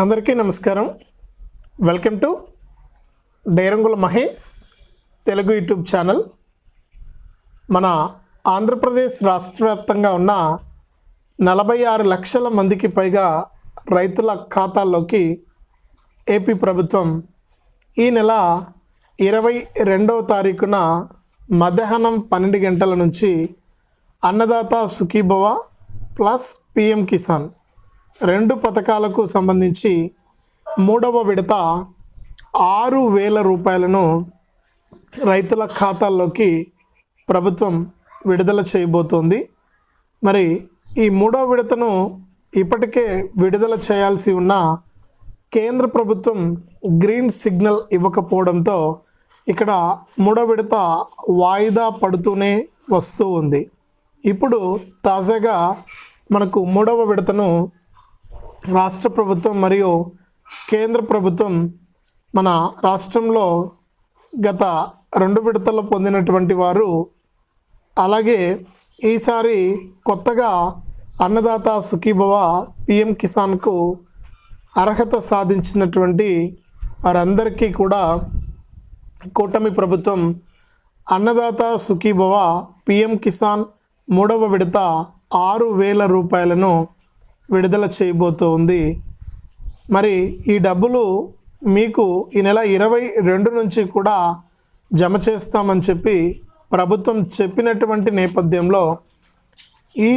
అందరికీ నమస్కారం. Welcome to డైరంగుల మహేష్ తెలుగు యూట్యూబ్ ఛానల్. మన ఆంధ్రప్రదేశ్ రాష్ట్ర వ్యాప్తంగా ఉన్న నలభై ఆరు లక్షల మందికి పైగా రైతుల ఖాతాల్లోకి ఏపీ ప్రభుత్వం ఈ నెల ఇరవై రెండవ తారీఖున మధ్యాహ్నం పన్నెండు గంటల నుంచి అన్నదాత సుఖీభవ ప్లస్ పిఎం కిసాన్ రెండు పథకాలకు సంబంధించి మూడవ విడత ఆరు వేల రూపాయలను రైతుల ఖాతాల్లోకి ప్రభుత్వం విడుదల చేయబోతోంది. మరి ఈ మూడవ విడతను ఇప్పటికే విడుదల చేయాల్సి ఉన్న కేంద్ర ప్రభుత్వం గ్రీన్ సిగ్నల్ ఇవ్వకపోవడంతో ఇక్కడ మూడో విడత వాయిదా పడుతూనే వస్తూ ఉంది. ఇప్పుడు తాజాగా మనకు మూడవ విడతను రాష్ట్ర ప్రభుత్వం మరియు కేంద్ర ప్రభుత్వం మన రాష్ట్రంలో గత రెండు విడతలు పొందినటువంటి వారు. అలాగే ఈసారి కొత్తగా అన్నదాత సుఖీభవ పిఎం కిసాన్కు అర్హత సాధించినటువంటి వారందరికీ కూడా కూటమి ప్రభుత్వం అన్నదాత సుఖీభవ పిఎం కిసాన్ మూడవ విడత ఆరు వేల రూపాయలను విడుదల చేయబోతోంది. మరి ఈ డబ్బులు మీకు ఈ నెల ఇరవై రెండు నుంచి కూడా జమ చేస్తామని చెప్పి ప్రభుత్వం చెప్పినటువంటి నేపథ్యంలో ఈ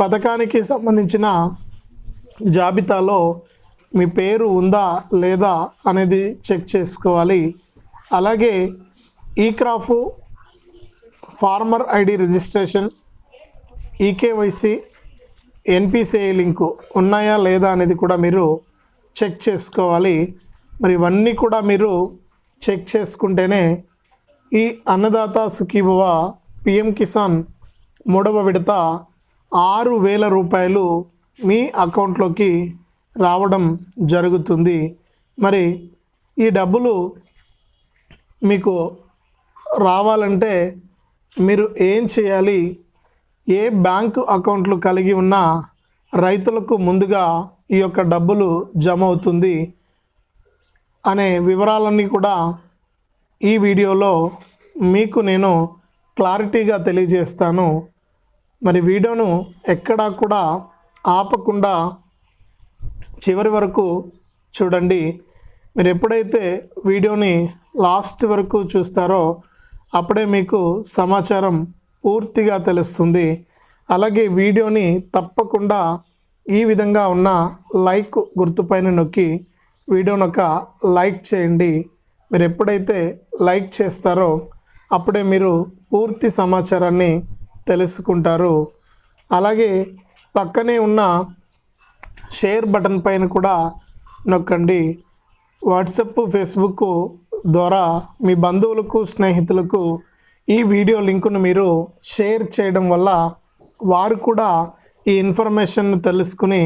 పథకానికి సంబంధించిన జాబితాలో మీ పేరు ఉందా లేదా అనేది చెక్ చేసుకోవాలి. అలాగే ఈ crop farmer ID registration eKYC NPCI link ఉన్నాయా లేదా అనేది కూడా మీరు చెక్ చేసుకోవాలి. మరి ఇవన్నీ కూడా మీరు చెక్ చేసుకుంటేనే ఈ అన్నదాత సుఖీభవ పిఎం కిసాన్ మూడవ విడత ఆరు వేల రూపాయలు మీ అకౌంట్లోకి రావడం జరుగుతుంది. మరి ఈ డబ్బులు మీకు రావాలంటే మీరు ఏం చేయాలి? ఏ బ్యాంకు అకౌంట్లు కలిగి ఉన్న రైతులకు ముందుగా ఈ యొక్క డబ్బులు జమ అవుతుంది అనే వివరాలన్నీ కూడా ఈ వీడియోలో మీకు నేను క్లారిటీగా తెలియజేస్తాను. మరి వీడియోను ఎక్కడా కూడా ఆపకుండా చివరి వరకు చూడండి. మీరు ఎప్పుడైతే వీడియోని లాస్ట్ వరకు చూస్తారో అప్పుడే మీకు సమాచారం పూర్తిగా తెలుస్తుంది. అలాగే వీడియోని తప్పకుండా ఈ విధంగా ఉన్న లైక్ గుర్తుపైన నొక్కి వీడియోని ఒక లైక్ చేయండి. మీరు ఎప్పుడైతే లైక్ చేస్తారో అప్పుడే మీరు పూర్తి సమాచారాన్ని తెలుసుకుంటారు. అలాగే పక్కనే ఉన్న షేర్ బటన్ పైన కూడా నొక్కండి. వాట్సప్ ఫేస్బుక్ ద్వారా మీ బంధువులకు స్నేహితులకు ఈ వీడియో లింకును మీరు షేర్ చేయడం వల్ల వారు కూడా ఈ ఇన్ఫర్మేషన్ తెలుసుకుని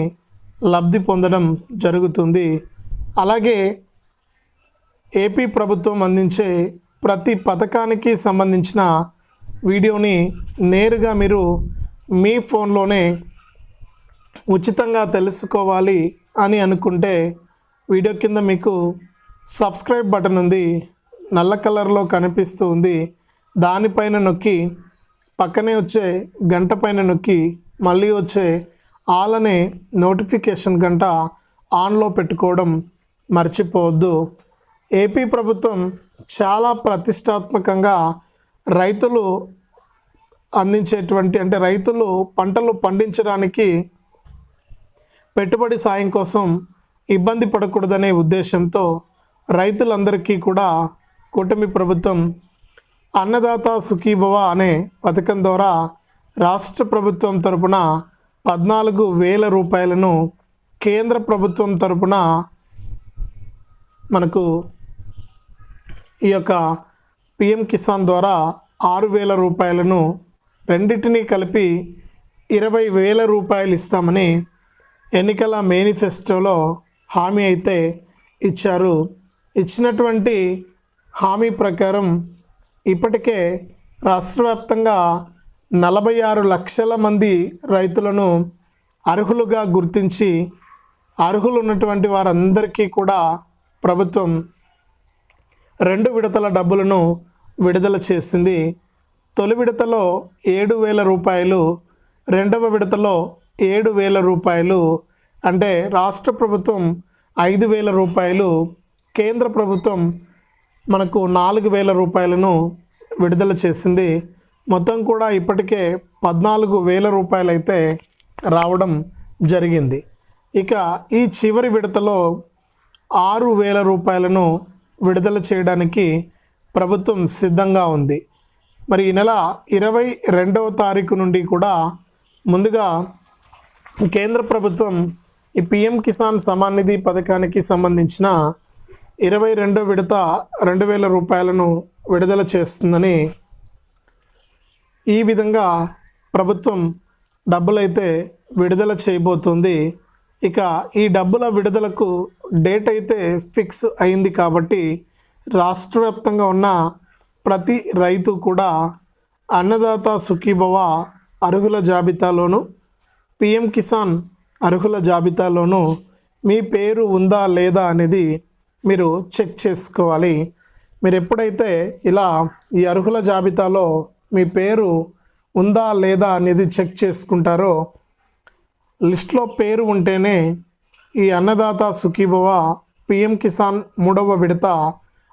లబ్ధి పొందడం జరుగుతుంది. అలాగే ఏపీ ప్రభుత్వం అందించే ప్రతి పథకానికి సంబంధించిన వీడియోని నేరుగా మీరు మీ ఫోన్లోనే ఉచితంగా తెలుసుకోవాలి అని అనుకుంటే వీడియో కింద మీకు సబ్స్క్రైబ్ బటన్ ఉంది నల్ల కలర్లో కనిపిస్తూ ఉంది. దానిపైన నొక్కి పక్కనే వచ్చే గంట పైన నొక్కి మళ్ళీ వచ్చే ఆల్ అనే నోటిఫికేషన్ గంట ఆన్లో పెట్టుకోవడం మర్చిపోవద్దు. ఏపీ ప్రభుత్వం చాలా ప్రతిష్టాత్మకంగా రైతులు అందించేటువంటి అంటే రైతులు పంటలు పండించడానికి పెట్టుబడి సాయం కోసం ఇబ్బంది పడకూడదనే ఉద్దేశంతో రైతులందరికీ కూడా కూటమి ప్రభుత్వం అన్నదాత సుఖీభవ అనే పథకం ద్వారా రాష్ట్ర ప్రభుత్వం తరపున పద్నాలుగు వేల రూపాయలను కేంద్ర ప్రభుత్వం తరపున మనకు ఈ యొక్క పిఎం కిసాన్ ద్వారా ఆరు వేల రూపాయలను రెండింటినీ కలిపి ఇరవై వేల రూపాయలు ఇస్తామని ఎన్నికల మేనిఫెస్టోలో హామీ అయితే ఇచ్చారు. ఇచ్చినటువంటి హామీ ప్రకారం ఇప్పటికే రాష్ట్ర వ్యాప్తంగా నలభై ఆరు లక్షల మంది రైతులను అర్హులుగా గుర్తించి అర్హులు ఉన్నటువంటి వారందరికీ కూడా ప్రభుత్వం రెండు విడతల డబ్బులను విడుదల చేసింది. తొలి విడతలో ఏడు వేల రూపాయలు రెండవ విడతలో ఏడు వేల రూపాయలు అంటే రాష్ట్ర ప్రభుత్వం ఐదు వేల రూపాయలు కేంద్ర ప్రభుత్వం మనకు నాలుగు వేల రూపాయలను విడుదల చేసింది. మొత్తం కూడా ఇప్పటికే పద్నాలుగు వేల రూపాయలు అయితే రావడం జరిగింది. ఇక ఈ చివరి విడతలో ఆరు వేల రూపాయలను విడుదల చేయడానికి ప్రభుత్వం సిద్ధంగా ఉంది. మరి ఈ నెల ఇరవై రెండవ తారీఖు నుండి కూడా ముందుగా కేంద్ర ప్రభుత్వం ఈ పిఎం కిసాన్ సమాన్ నిధి పథకానికి సంబంధించిన ఇరవై రెండో విడత రెండు వేల రూపాయలను విడుదల చేస్తుందని ఈ విధంగా ప్రభుత్వం డబ్బులైతే విడుదల చేయబోతుంది. ఇక ఈ డబ్బుల విడుదలకు డేట్ అయితే ఫిక్స్ అయింది కాబట్టి రాష్ట్ర వ్యాప్తంగా ఉన్న ప్రతి రైతు కూడా అన్నదాత సుఖీభవ అర్హుల జాబితాలోను పిఎం కిసాన్ అర్హుల జాబితాలోను మీ పేరు ఉందా లేదా అనేది మీరు చెక్ చేసుకోవాలి. మీరు ఎప్పుడైతే ఇలా ఈ అర్హుల జాబితాలో మీ పేరు ఉందా లేదా అనేది చెక్ చేసుకుంటారో లిస్ట్లో పేరు ఉంటేనే ఈ అన్నదాత సుఖీభవ పిఎం కిసాన్ మూడవ విడత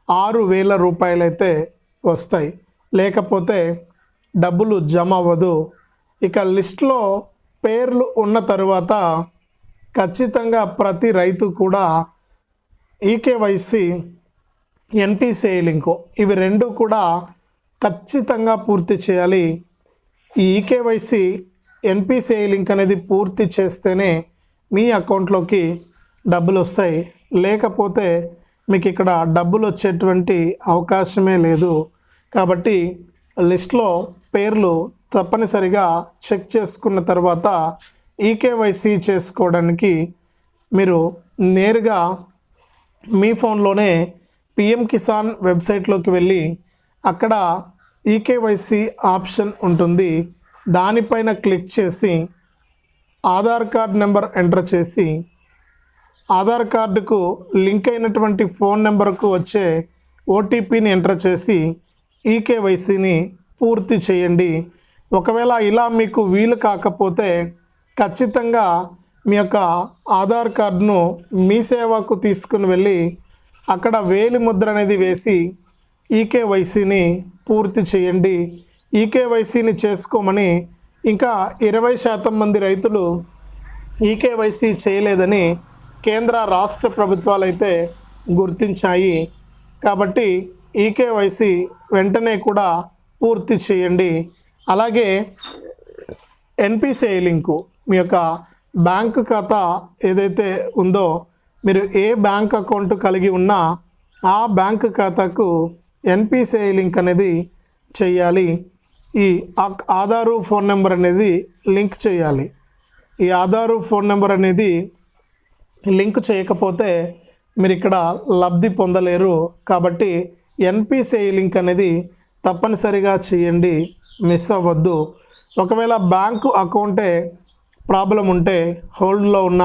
ఆరు వేల రూపాయలైతే వస్తాయి. లేకపోతే డబ్బులు జమ అవ్వదు. ఇక లిస్ట్లో పేర్లు ఉన్న తరువాత ఖచ్చితంగా ప్రతి రైతు కూడా ఈకేవైసీ ఎన్పిసిఐ లింకు ఇవి రెండు కూడా ఖచ్చితంగా పూర్తి చేయాలి. ఈ ఈకేవైసీ ఎన్పిసిఐ లింక్ అనేది పూర్తి చేస్తేనే మీ అకౌంట్లోకి డబ్బులు వస్తాయి. లేకపోతే మీకు ఇక్కడ డబ్బులు వచ్చేటువంటి అవకాశమే లేదు. కాబట్టి లిస్ట్లో పేర్లు తప్పనిసరిగా చెక్ చేసుకున్న తర్వాత ఈకేవైసీ చేసుకోవడానికి మీరు నేరుగా మీ ఫోన్లోనే పిఎం కిసాన్ వెబ్సైట్లోకి వెళ్ళి అక్కడ ఈకేవైసీ ఆప్షన్ ఉంటుంది. దానిపైన క్లిక్ చేసి ఆధార్ కార్డ్ నెంబర్ ఎంటర్ చేసి ఆధార్ కార్డుకు లింక్ అయినటువంటి ఫోన్ నెంబర్కు వచ్చే ఓటీపీని ఎంటర్ చేసి ఈకేవైసీని పూర్తి చేయండి. ఒకవేళ ఇలా మీకు వీలు కాకపోతే ఖచ్చితంగా మీ యొక్క ఆధార్ కార్డును మీ సేవకు తీసుకుని వెళ్ళి అక్కడ వేలి ముద్ర అనేది వేసి ఈకేవైసీని పూర్తి చేయండి. ఈకేవైసీని చేసుకోమని ఇంకా ఇరవై శాతం మంది రైతులు ఈకేవైసీ చేయలేదని కేంద్ర రాష్ట్ర ప్రభుత్వాలు అయితే గుర్తించాయి. కాబట్టి ఈకేవైసీ వెంటనే కూడా పూర్తి చేయండి. అలాగే ఎన్పిసిఐ లింకు మీ యొక్క బ్యాంక్ ఖాతా ఏదైతే ఉందో మీరు ఏ బ్యాంక్ అకౌంట్ కలిగి ఉన్నా ఆ బ్యాంక్ ఖాతాకు ఎన్పిసిఐ లింక్ అనేది చేయాలి. ఈ ఆధారు ఫోన్ నెంబర్ అనేది లింక్ చేయాలి. ఈ ఆధారు ఫోన్ నెంబర్ అనేది లింక్ చేయకపోతే మీరు ఇక్కడ లబ్ధి పొందలేరు. కాబట్టి ఎన్పిసిఐ లింక్ అనేది తప్పనిసరిగా చేయండి. మిస్ అవ్వద్దు. ఒకవేళ బ్యాంకు అకౌంటే ప్రాబ్లం ఉంటే హోల్డ్లో ఉన్న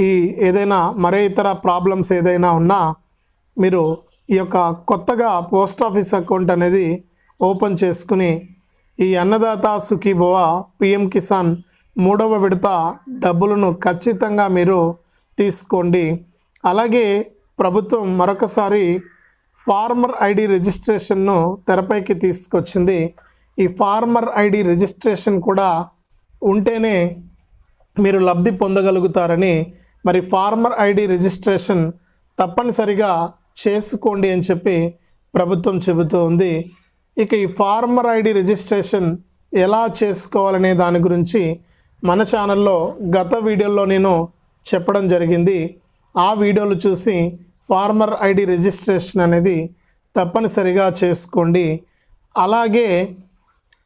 ఈ ఏదైనా మరే ఇతర ప్రాబ్లమ్స్ ఏదైనా ఉన్నా మీరు ఈ యొక్క కొత్తగా పోస్ట్ ఆఫీస్ అకౌంట్ అనేది ఓపెన్ చేసుకుని ఈ అన్నదాత సుఖీభవ పిఎం కిసాన్ మూడవ విడత డబ్బులను ఖచ్చితంగా మీరు తీసుకోండి. అలాగే ప్రభుత్వం మరొకసారి ఫార్మర్ ఐడి రిజిస్ట్రేషన్ను తెరపైకి తీసుకొచ్చింది. ఈ ఫార్మర్ ఐడి రిజిస్ట్రేషన్ కూడా ఉంటేనే మీరు లబ్ధి పొందగలుగుతారని మరి ఫార్మర్ ఐడి రిజిస్ట్రేషన్ తప్పనిసరిగా చేసుకోండి అని చెప్పి ప్రభుత్వం చెబుతూ ఉంది ఇక ఈ ఫార్మర్ ఐడి రిజిస్ట్రేషన్ ఎలా చేసుకోవాలనే దాని గురించి మన ఛానల్లో గత వీడియోలో నేను చెప్పడం జరిగింది. ఆ వీడియోలు చూసి ఫార్మర్ ఐడి రిజిస్ట్రేషన్ అనేది తప్పనిసరిగా చేసుకోండి. అలాగే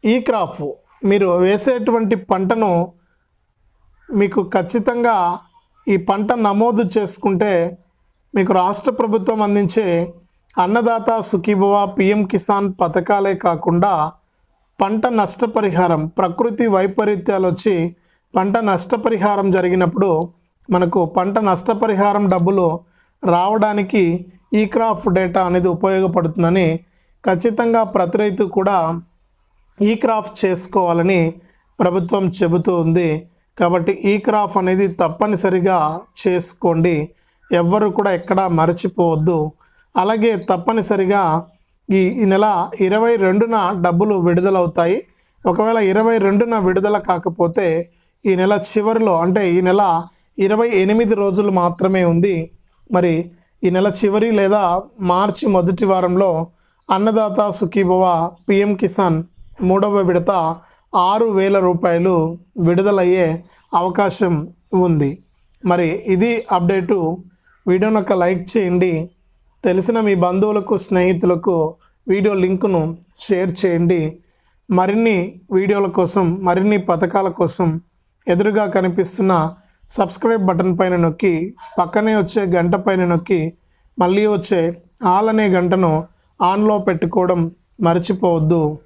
ఈ క్రాఫ్ మీరు వేసేటువంటి పంటను మీకు ఖచ్చితంగా ఈ పంట నమోదు చేసుకుంటే మీకు రాష్ట్ర ప్రభుత్వం అందించే అన్నదాత సుఖీభవ పిఎం కిసాన్ పథకాలే కాకుండా పంట నష్టపరిహారం ప్రకృతి వైపరీత్యాలు వచ్చి పంట నష్టపరిహారం జరిగినప్పుడు మనకు పంట నష్టపరిహారం డబ్బులు రావడానికి ఈ క్రాఫ్ డేటా అనేది ఉపయోగపడుతుందని ఖచ్చితంగా ప్రతి రైతు కూడా ఈ క్రాఫ్ చేసుకోవాలని ప్రభుత్వం చెబుతూ ఉంది. కాబట్టి ఈ క్రాఫ్ అనేది తప్పనిసరిగా చేసుకోండి. ఎవ్వరు కూడా ఎక్కడా మర్చిపోవద్దు. అలాగే తప్పనిసరిగా ఈ ఈ నెల ఇరవై రెండున డబ్బులు విడుదలవుతాయి. ఒకవేళ ఇరవై రెండున విడుదల కాకపోతే ఈ నెల చివరిలో అంటే ఈ నెల ఇరవై ఎనిమిది రోజులు మాత్రమే ఉంది. మరి ఈ నెల చివరి లేదా మార్చి మొదటి వారంలో అన్నదాత సుఖీభవ పిఎం కిసాన్ మూడవ విడత ఆరు వేల రూపాయలు విడుదలయ్యే అవకాశం ఉంది. మరి ఇది అప్డేటు. వీడియోని ఒక లైక్ చేయండి. తెలిసిన మీ బంధువులకు స్నేహితులకు వీడియో లింకును షేర్ చేయండి. మరిన్ని వీడియోల కోసం మరిన్ని పథకాల కోసం ఎదురుగా కనిపిస్తున్న సబ్స్క్రైబ్ బటన్ పైన నొక్కి పక్కనే వచ్చే గంట పైన నొక్కి మళ్ళీ వచ్చే ఆల్ అనే గంటను ఆన్లో పెట్టుకోవడం మర్చిపోవద్దు.